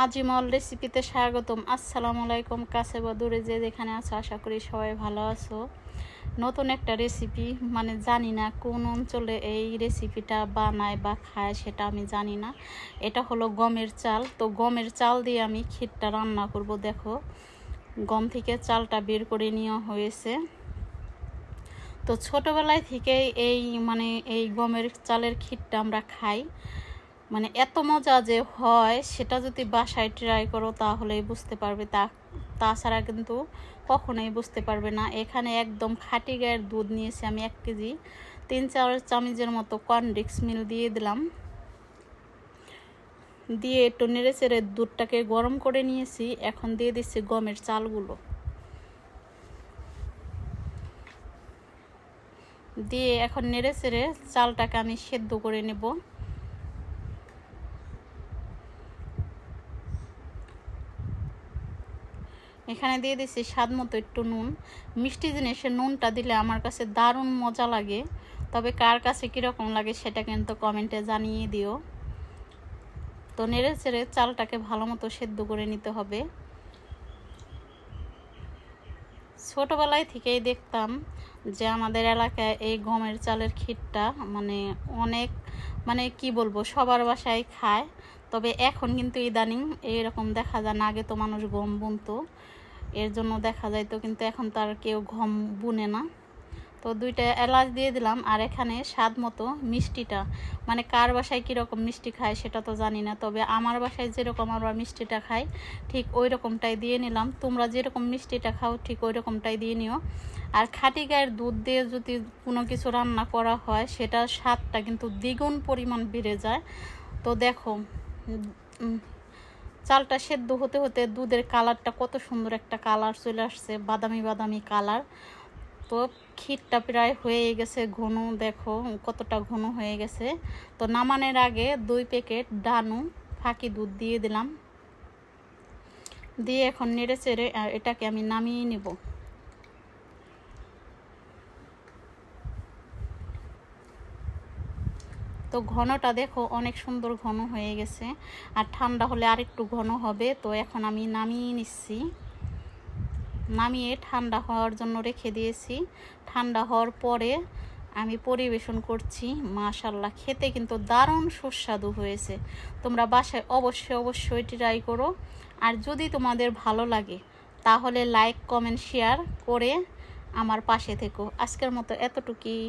আজিমল রেসিপিতে স্বাগতম। আসসালামু আলাইকুম, কাছে বা দূরে যে যেখানে আছো, আশা করি সবাই ভালো আছো। নতুন একটা রেসিপি মানে জানি না কোন অঞ্চলে এই রেসিপিটা বানায় বা খায় সেটা আমি জানি না। এটা হলো গমের চাল। তো গমের চাল দিয়ে আমি ক্ষীরটা রান্না করব, দেখো। গম থেকে চালটা বের করে নেওয়া হয়েছে। তো ছোটোবেলায় থেকেই এই মানে এই গমের চালের ক্ষীরটা আমরা খাই। মানে এত মজা যে হয়, সেটা যদি বাসায় ট্রাই করো তাহলেই বুঝতে পারবে তা, তাছাড়া কিন্তু কখনোই বুঝতে পারবে না। এখানে একদম খাটি গায়ের দুধ নিয়েছি আমি এক কেজি। তিন চার চামচের মতো কর্নডিক্স মিল দিয়ে দিলাম। দিয়ে একটু নেড়ে চেড়ে দুধটাকে গরম করে নিয়েছি। এখন দিয়ে দিচ্ছি গমের চালগুলো। দিয়ে এখন নেড়ে চেড়ে চালটাকে আমি সেদ্ধ করে নেব। এখানে দিয়ে দিচ্ছি স্বাদ মতো একটু নুন। মিষ্টি জিনিসে নুনটা দিলে আমার কাছে দারুণ মজা লাগে। তবে কার কাছে কীরকম লাগে সেটা কিন্তু কমেন্টে জানিয়ে দিও। তো নেড়ে চেড়ে চালটাকে ভালো মতো সেদ্ধ করে নিতে হবে। ছোটোবেলায় থেকেই দেখতাম যে আমাদের এলাকায় এই গমের চালের ক্ষীরটা মানে অনেক মানে কি বলব, সবার বাসায় খায়। তবে এখন কিন্তু ইদানিং এইরকম দেখা যায় না, আগে তো মানুষ গম বুনতো। এর জন্য দেখা যায় তো কিন্তু এখন তার কেউ ঘম বুনে না। তো দুইটা এলাচ দিয়ে দিলাম, আর এখানে স্বাদ মতো মিষ্টিটা। মানে কার বাসায় কীরকম মিষ্টি খায় সেটা তো জানি না, তবে আমার বাসায় যেরকম আমরা মিষ্টিটা খাই, ঠিক ওই রকমটাই দিয়ে নিলাম। তোমরা যেরকম মিষ্টিটা খাও, ঠিক ওই রকমটাই দিয়ে নিও। আর খাটি গায়ের দুধ দিয়ে যদি কোনো কিছু রান্না করা হয়, সেটার স্বাদটা কিন্তু দ্বিগুণ পরিমাণ বেড়ে যায়। তো দেখো চালটা সেদ্ধ হতে হতে দুধের কালারটা কত সুন্দর একটা কালার চলে আসছে, বাদামি বাদামি কালার। তো ক্ষীরটা প্রায় হয়ে গেছে ঘন, দেখো কতটা ঘন হয়ে গেছে। তো নামানের আগে দুই প্যাকেট ডানু ফাঁকি দুধ দিয়ে দিলাম। দিয়ে এখন নেড়ে চেড়ে এটাকে আমি নামিয়ে নেব। তো ঘনটা দেখো অনেক সুন্দর ঘন হয়ে গেছে। আর ঠান্ডা হলে আরেকটু ঘন হবে, তো এখন আমি নামিয়ে নিচ্ছি। নামিয়ে ঠান্ডা হওয়ার জন্য রেখে দিয়েছি। ঠান্ডা হওয়ার পরে আমি পরিবেশন করছি। মাশাল্লাহ খেতে কিন্তু দারুণ সুস্বাদু হয়েছে। তোমরা বাসায় অবশ্যই অবশ্যই ট্রাই করো। আর যদি তোমাদের ভালো লাগে, তাহলে লাইক কমেন্ট শেয়ার করে আমার পাশে থেকো। আজকের মতো এতটুকুই।